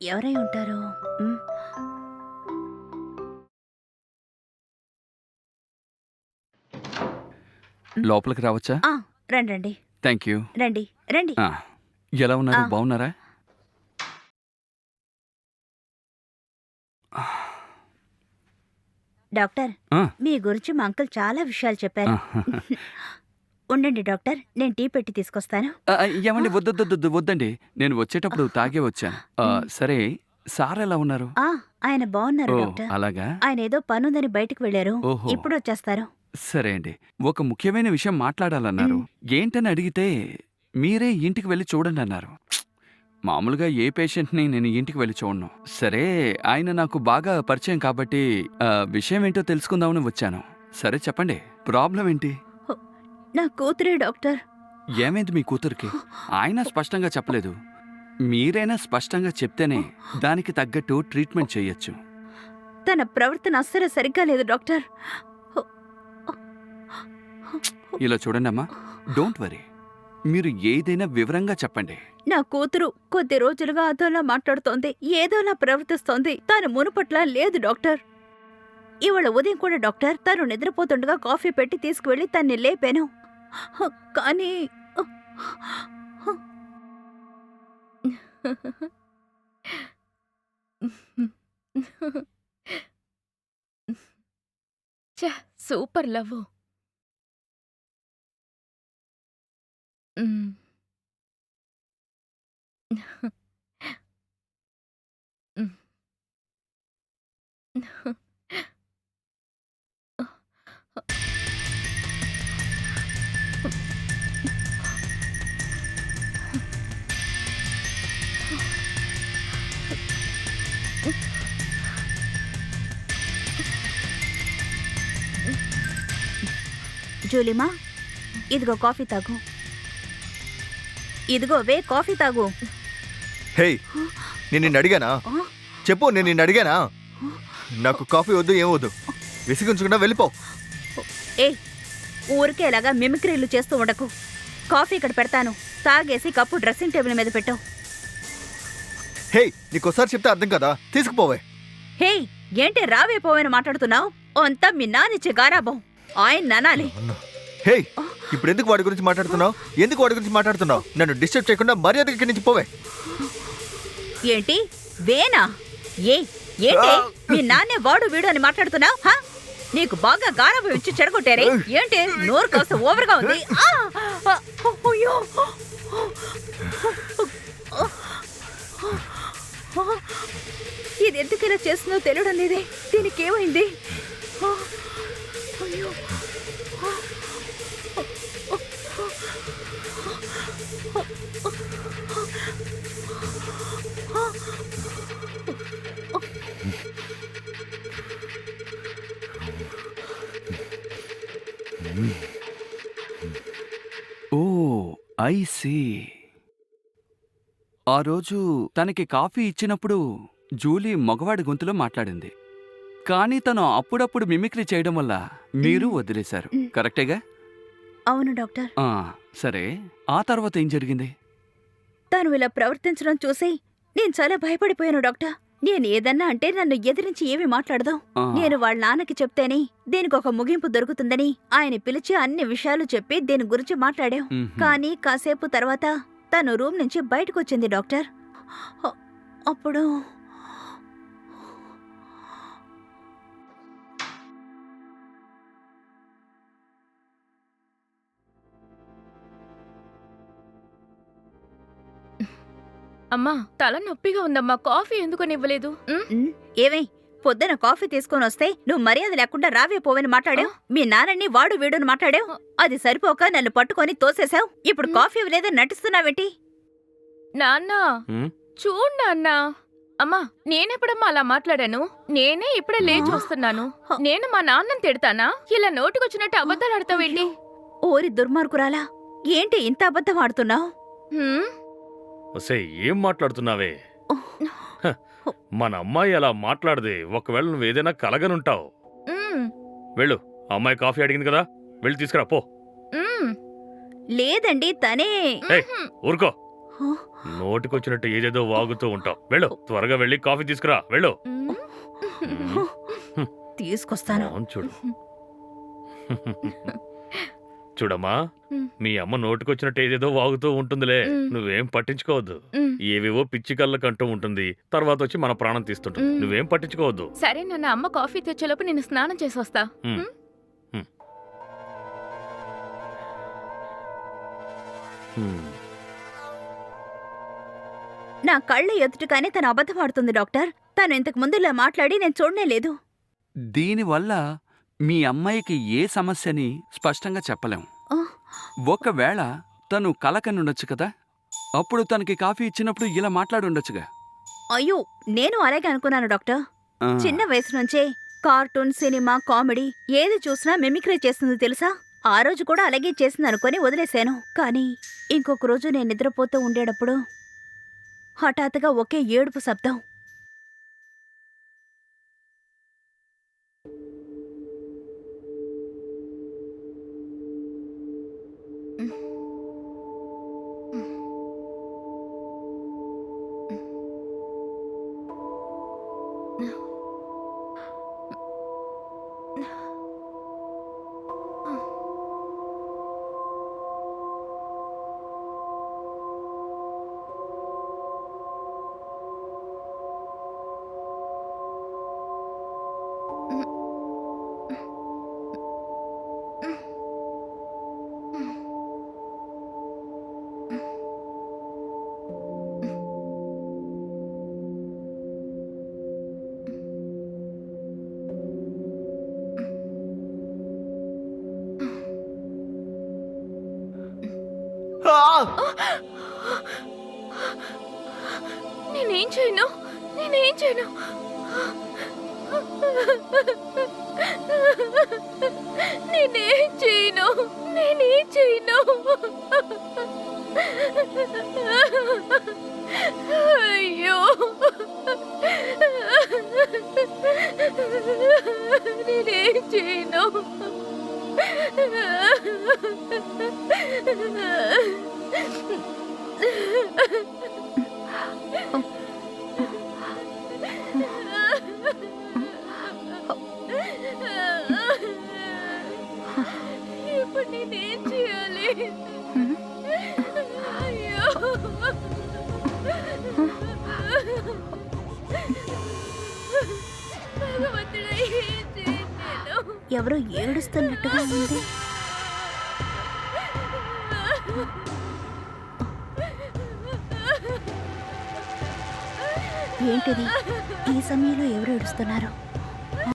ఎవరై ఉంటారు? లోపలికి రావచ్చా? ఆ, రండి రండి. థ్యాంక్ యూ రండి రండి. ఆ, ఎలా ఉన్నారు? ఆ. బాగున్నారా? డాక్టర్ ఆ. మీ గురించి మా అంకుల్ చాలా విషయాలు చెప్పారు. ఆ, ఉండండి డాక్టర్ నేను టీ పెట్టి తీసుకొస్తాను. ఏమండి వద్దొద్దొద్దు వద్దండి. నేను వచ్చేటప్పుడు తాగే వచ్చాను. ఆ, సరే సార్ ఎలా ఉన్నారు? ఆ ఆయన బాగున్నారు ఓ డాక్టర్. అలాగా? ఆయన ఏదో పనుందని బయటికి వెళ్ళారు. ఓహో. ఇప్పుడు వచ్చేస్తారు. సరే అండి. ఒక ముఖ్యమైన విషయం మాట్లాడాలన్నారు. ఏంటని అడిగితే మీరే ఇంటికి వెళ్ళి చూడండి అన్నారు. మామూలుగా ఏ పేషెంట్ని నేను ఇంటికి వెళ్ళి చూడను. సరే ఆయన నాకు బాగా పరిచయం కాబట్టి ఆ, విషయం ఏంటో తెలుసుకుందామని వచ్చాను. సరే చెప్పండి. ప్రాబ్లం ఏంటి? నా కూతురే డాక్టర్. ఏమైంది మీ కూతురికి? ఆయన స్పష్టంగా చెప్పలేదు. మీరైనా స్పష్టంగా చెప్తేనే దానికి తగ్గట్టు ట్రీట్మెంట్ చేయొచ్చు. తన ప్రవర్తన అస్సలు సరిగ్గా లేదు డాక్టర్. ఇలా చూడండి అమ్మా డోంట్ వరీ. మీరు ఏదైనా వివరంగా చెప్పండి. నా కూతురు కొద్ది రోజులుగా అదోలా మాట్లాడుతోంది ఏదోలా ప్రవర్తిస్తోంది. తాను మునుపట్ల లేదు డాక్టర్. ఇవాళ ఉదయం కూడా డాక్టర్ తను నిద్రపోతుండగా కాఫీ పెట్టి తీసుకువెళ్ళి తన్ని లేపాను. కానీ సూపర్ లవ్ Mm-hmm. జూలిమా? ఇదిగో కాఫీ తాగు. ఇదిగో వే కాఫీ తాగు. హే నేను నిన్ను అడిగానా? చెప్పు నేను నిన్ను అడిగానా? నాకు కాఫీ వద్దు ఏం వద్దు. విసిగించకుండా వెళ్ళిపో. ఏ ఊరికే ఇలాగా మిమిక్రీలు చేస్తూ ఉండకు. కాఫీ ఇక్కడ పెడతాను. తాగేసి కప్పు డ్రెస్సింగ్ టేబుల్ మీద పెట్టు. హే నీకోసారి చెప్తే అర్థం కదా? తీసుకుపోవే. హే ఏంటి రావే పోవని మాట్లాడుతున్నావు? అంతా మీ నానిచ్చే గారాబం ఆయన ననాలి. హే ఇప్పుడు ఎందుకు వాడి గురించి మాట్లాడుతున్నావు? ఎందుకు వాడి గురించి మాట్లాడుతున్నావు? నన్ను డిస్టర్బ్ చేయకుండా మర్యాదకి ఇక్కడి నుంచి పోవే. ఏంటి? వేనా? ఏ ఏంటి? మీ నాన్నే వాడు వీడు అని మాట్లాడుతున్నావు హా? నీకు బాగా గారాబం ఇచ్చి చెడగొట్టారే. ఏంటి? నోరు కాస్త ఓవర్గా ఉంది! ఇది ఎందుకు ఇలా చేస్తుందో తెలియడం లేదే. దీనికి ఏమైంది? I see. ఆ రోజు తనకి కాఫీ ఇచ్చినప్పుడు జూలీ మగవాడి గొంతులో మాట్లాడింది. కానీ తను అప్పుడప్పుడు మిమిక్రీ చేయడం వల్ల మీరు వదిలేశారు. కరెక్టేగా? అవును డాక్టర్. ఆ, సరే. ఆ తర్వాత ఏం జరిగింది? తను ఇలా ప్రవర్తించడం చూసి నేను చాలా భయపడిపోయాను డాక్టర్. నేను ఏదన్నా అంటే నన్ను ఎదిరించి ఏమి మాట్లాడదాం? నేను వాళ్ళ నాన్నకి చెప్తేనే దీనికి ఒక ముగింపు దొరుకుతుందని ఆయన పిలిచి అన్ని విషయాలు చెప్పి దీని గురించి మాట్లాడాం. కానీ కాసేపు తర్వాత తను రూమ్ నుంచి బయటకొచ్చింది డాక్టర్. అ- అప్పుడు అమ్మా తల నొప్పిగా ఉందమ్మా కాఫీ ఎందుకని ఇవ్వలేదు ఉమ్, "ఉమ్, ఏవే పొద్దున కాఫీ తీసుకొని వస్తే నువ్వు మర్యాద లేకుండా రావే పోవని మాట్లాడావు? మీ నాన్నని వాడు వీడుని మాట్లాడావు? అది సరిపోక నన్ను పట్టుకొని తోసేశావు? ఇప్పుడు. కాఫీ ఇవ్వలేదని నటిస్తున్నావేంటి? నాన్న చూడు నాన్న. అమ్మా నేనెప్పుడమ్మా అలా మాట్లాడాను? నేనే ఇప్పుడే లేచి వస్తున్నాను. నేను మా నాన్నని తిడతానా? ఇలా నోటికొచ్చినట్టు అబద్ధాలు ఆడతావేంటి? ఓరి దుర్మార్గురాలా. ఏంటి ఇంత అబద్ధం ఆడుతున్నావు? ఒసేయ్ ఏం మాట్లాడుతున్నావే? హ, మన అమ్మాయి అలా మాట్లాడదే ఒకవేళ నువ్వు ఏదైనా కలగనుంటావు. వెళ్ళు ఆ అమ్మాయి కాఫీ అడిగింది కదా? వెళ్ళి తీసుకురా పో. లేదండి తనే. ఏయ్. ఊరుకో. నోటికొచ్చినట్టు ఏదేదో వాగుతూ ఉంటావు. వెళ్ళు త్వరగా వెళ్ళి కాఫీ తీసుకురా వెళ్ళు. మ్మ్. మ్మ్. తీసుకొస్తాను. అవును చూడు. చూడమ్మా మ్మ్. మీ అమ్మ నోటికొచ్చినట్టు ఏదేదో వాగుతూ ఉంటుందిలే. నువ్వేం పట్టించుకోవద్దు. ఏవేవో పిచ్చి కళ్ళకు అంటూ ఉంటుంది. తర్వాత వచ్చి మన ప్రాణం తీస్తుంటుంది. నువ్వేం పట్టించుకోవద్దు. సరే నాన్న అమ్మ కాఫీ తెచ్చేలోపు నేను స్నానం చేసి వస్తా. నా కళ్ళ ఎదుటగానే తను అబద్ధం ఆడుతుంది డాక్టర్. తను ఇంతకు ముందు ఇలా మాట్లాడి నేను చూడనే లేదు. దీనివల్ల మీ అమ్మాయికి ఏ సమస్యని స్పష్టంగా చెప్పలేం. ఒకవేళ తను కలకనుండొచ్చు కదా అప్పుడు తనకి కాఫీ ఇచ్చినప్పుడు ఇలా మాట్లాడుండొచ్చుగా. అయ్యో నేను అలాగే అనుకున్నాను డాక్టర్. చిన్న వయసు నుంచే కార్టూన్ సినిమా కామెడీ ఏది చూసినా మిమిక్రీ చేస్తుంది తెలుసా? ఆ రోజు కూడా అలాగే చేసింది అనుకొని వదిలేశాను. కానీ ఇంకొక రోజు నేను నిద్రపోతూ ఉండేటప్పుడు హఠాత్తుగా ఒకే ఏడుపు శబ్దం. నేనేం చేయను? నేనేం చేయను? నేనేం చేయను? నేనేం చేయను? అయ్యో. నేనేం చేయను? ఇప్పుడు నేనేం చేయాలి? అయ్యో. భగవంతుడా ఏం చేయను ఎవరో ఏడుస్తున్నట్టుగా ఉంది. ఏంటిది ఈ సమయంలో ఎవరు ఏడుస్తున్నారు?